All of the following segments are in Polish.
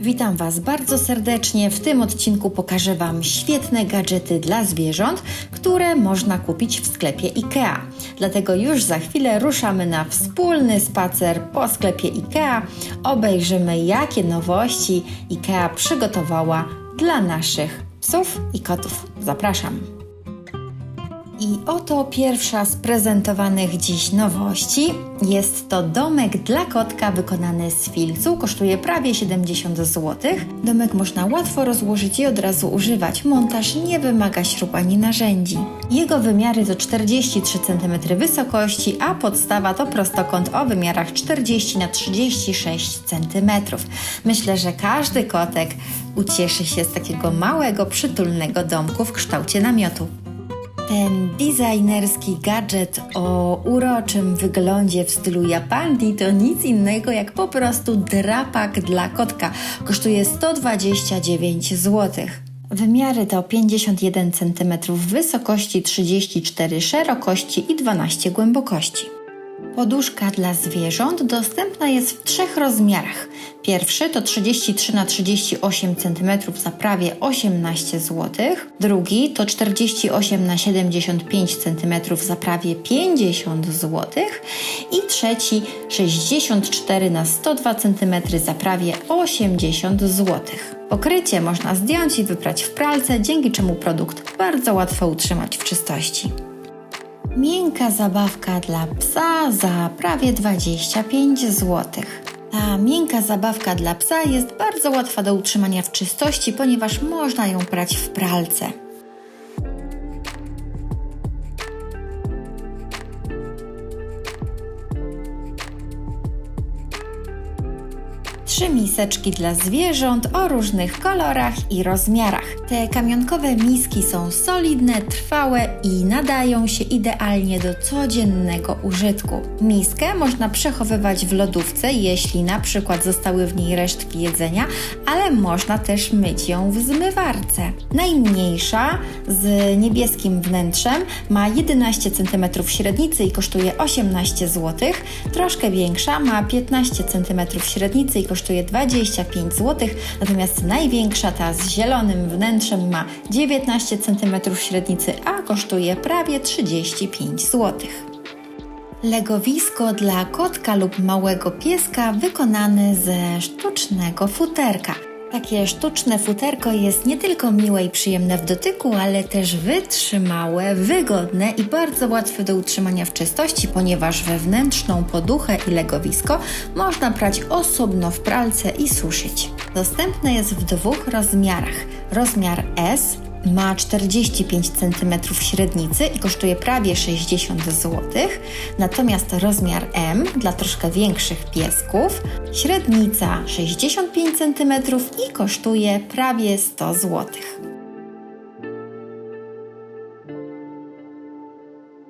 Witam Was bardzo serdecznie. W tym odcinku pokażę Wam świetne gadżety dla zwierząt, które można kupić w sklepie IKEA. Dlatego już za chwilę ruszamy na wspólny spacer po sklepie IKEA. Obejrzymy, jakie nowości IKEA przygotowała dla naszych psów i kotów. Zapraszam. I oto pierwsza z prezentowanych dziś nowości. Jest to domek dla kotka wykonany z filcu. Kosztuje prawie 70 zł. Domek można łatwo rozłożyć i od razu używać. Montaż nie wymaga śrub ani narzędzi. Jego wymiary to 43 cm wysokości, a podstawa to prostokąt o wymiarach 40 na 36 cm. Myślę, że każdy kotek ucieszy się z takiego małego, przytulnego domku w kształcie namiotu. Ten designerski gadżet o uroczym wyglądzie w stylu Japandi to nic innego jak po prostu drapak dla kotka. Kosztuje 129 zł. Wymiary to 51 cm wysokości, 34 szerokości i 12 głębokości. Poduszka dla zwierząt dostępna jest w trzech rozmiarach. Pierwszy to 33 na 38 cm za prawie 18 zł. Drugi to 48 na 75 cm za prawie 50 zł. I trzeci 64 na 102 cm za prawie 80 zł. Pokrycie można zdjąć i wyprać w pralce, dzięki czemu produkt bardzo łatwo utrzymać w czystości. Miękka zabawka dla psa za prawie 25 zł. Ta miękka zabawka dla psa jest bardzo łatwa do utrzymania w czystości, ponieważ można ją prać w pralce. Trzy miseczki dla zwierząt o różnych kolorach i rozmiarach. Te kamionkowe miski są solidne, trwałe i nadają się idealnie do codziennego użytku. Miskę można przechowywać w lodówce, jeśli na przykład zostały w niej resztki jedzenia, ale można też myć ją w zmywarce. Najmniejsza z niebieskim wnętrzem ma 11 cm średnicy i kosztuje 18 zł. Troszkę większa ma 15 cm średnicy i kosztuje 25 zł, natomiast największa, ta z zielonym wnętrzem, ma 19 cm średnicy, a kosztuje prawie 35 zł. Legowisko dla kotka lub małego pieska wykonane ze sztucznego futerka. Takie sztuczne futerko jest nie tylko miłe i przyjemne w dotyku, ale też wytrzymałe, wygodne i bardzo łatwe do utrzymania w czystości, ponieważ wewnętrzną poduchę i legowisko można prać osobno w pralce i suszyć. Dostępne jest w dwóch rozmiarach. Rozmiar S ma 45 cm średnicy i kosztuje prawie 60 zł, natomiast rozmiar M dla troszkę większych piesków średnica 65 cm i kosztuje prawie 100 zł.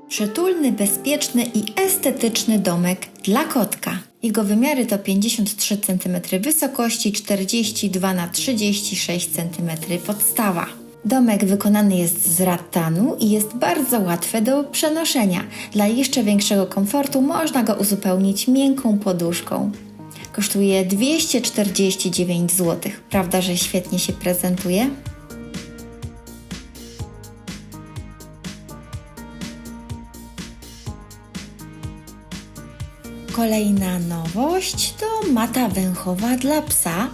Przytulny, bezpieczny i estetyczny domek dla kotka. Jego wymiary to 53 cm wysokości, 42 na 36 cm podstawa. Domek wykonany jest z rattanu i jest bardzo łatwy do przenoszenia. Dla jeszcze większego komfortu można go uzupełnić miękką poduszką. Kosztuje 249 zł. Prawda, że świetnie się prezentuje? Kolejna nowość to mata węchowa dla psa.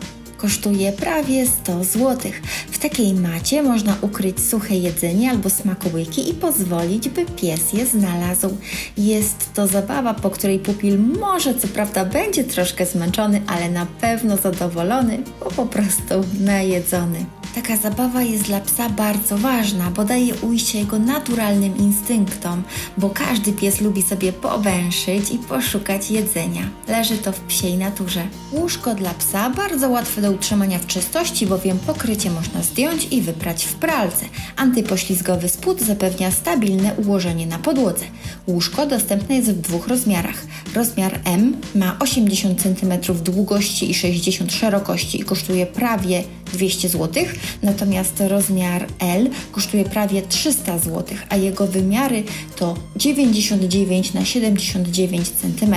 Kosztuje prawie 100 zł. W takiej macie można ukryć suche jedzenie albo smakołyki i pozwolić, by pies je znalazł. Jest to zabawa, po której pupil może co prawda będzie troszkę zmęczony, ale na pewno zadowolony, bo po prostu najedzony. Taka zabawa jest dla psa bardzo ważna, bo daje ujście jego naturalnym instynktom, bo każdy pies lubi sobie powęszyć i poszukać jedzenia. Leży to w psiej naturze. Łóżko dla psa bardzo łatwe do utrzymania w czystości, bowiem pokrycie można zdjąć i wyprać w pralce. Antypoślizgowy spód zapewnia stabilne ułożenie na podłodze. Łóżko dostępne jest w dwóch rozmiarach. Rozmiar M ma 80 cm długości i 60 szerokości i kosztuje prawie 200 zł, natomiast rozmiar L kosztuje prawie 300 zł, a jego wymiary to 99 na 79 cm.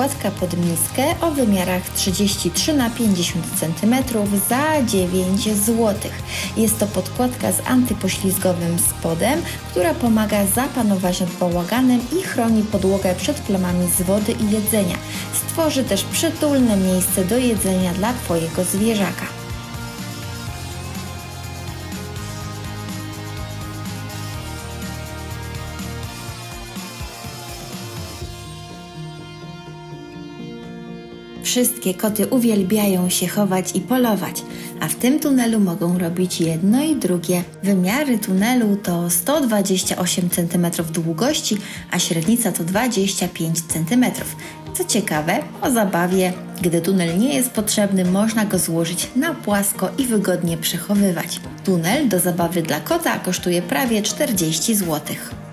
Podkładka pod miskę o wymiarach 33 na 50 cm za 9 zł. Jest to podkładka z antypoślizgowym spodem, która pomaga zapanować nad bałaganem i chroni podłogę przed plamami z wody i jedzenia. Stworzy też przytulne miejsce do jedzenia dla Twojego zwierzaka. Wszystkie koty uwielbiają się chować i polować, a w tym tunelu mogą robić jedno i drugie. Wymiary tunelu to 128 cm długości, a średnica to 25 cm. Co ciekawe, o zabawie, gdy tunel nie jest potrzebny, można go złożyć na płasko i wygodnie przechowywać. Tunel do zabawy dla kota kosztuje prawie 40 złotych.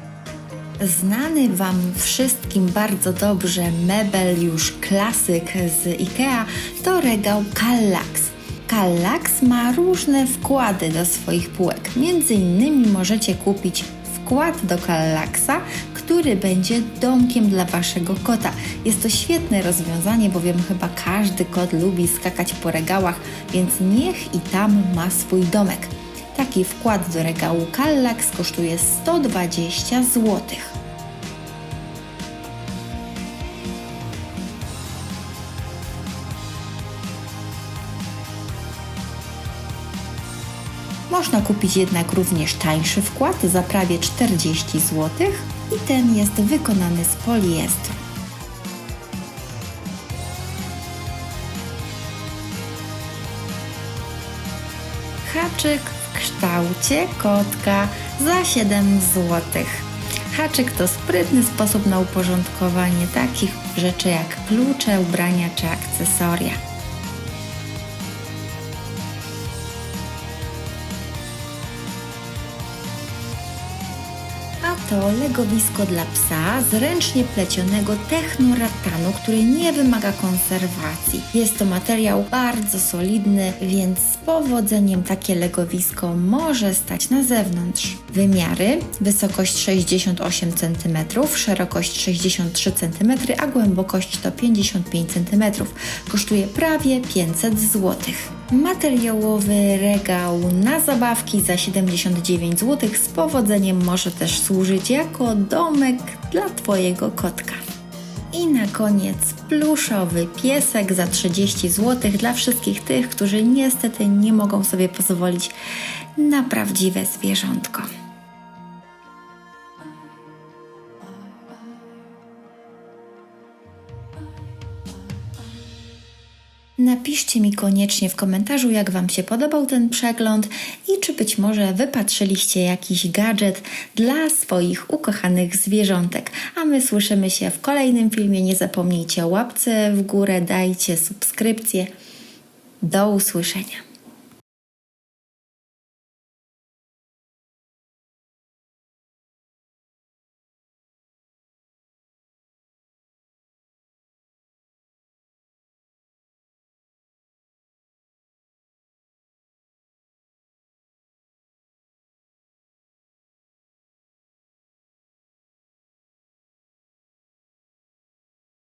Znany Wam wszystkim bardzo dobrze mebel już klasyk z IKEA to regał Kallax. Kallax ma różne wkłady do swoich półek. Między innymi możecie kupić wkład do Kallaxa, który będzie domkiem dla Waszego kota. Jest to świetne rozwiązanie, bowiem chyba każdy kot lubi skakać po regałach, więc niech i tam ma swój domek. Taki wkład do regału Kallax kosztuje 120 zł. Można kupić jednak również tańszy wkład za prawie 40 zł i ten jest wykonany z poliestru. Haczyk kształcie kotka za 7 zł. Haczyk to sprytny sposób na uporządkowanie takich rzeczy jak klucze, ubrania czy akcesoria. To legowisko dla psa z ręcznie plecionego technoratanu, który nie wymaga konserwacji. Jest to materiał bardzo solidny, więc z powodzeniem takie legowisko może stać na zewnątrz. Wymiary: wysokość 68 cm, szerokość 63 cm, a głębokość to 55 cm. Kosztuje prawie 500 zł. Materiałowy regał na zabawki za 79 zł z powodzeniem może też służyć jako domek dla Twojego kotka. I na koniec pluszowy piesek za 30 zł dla wszystkich tych, którzy niestety nie mogą sobie pozwolić na prawdziwe zwierzątko. Napiszcie mi koniecznie w komentarzu, jak Wam się podobał ten przegląd i czy być może wypatrzyliście jakiś gadżet dla swoich ukochanych zwierzątek. A my słyszymy się w kolejnym filmie. Nie zapomnijcie o łapce w górę, dajcie subskrypcję. Do usłyszenia.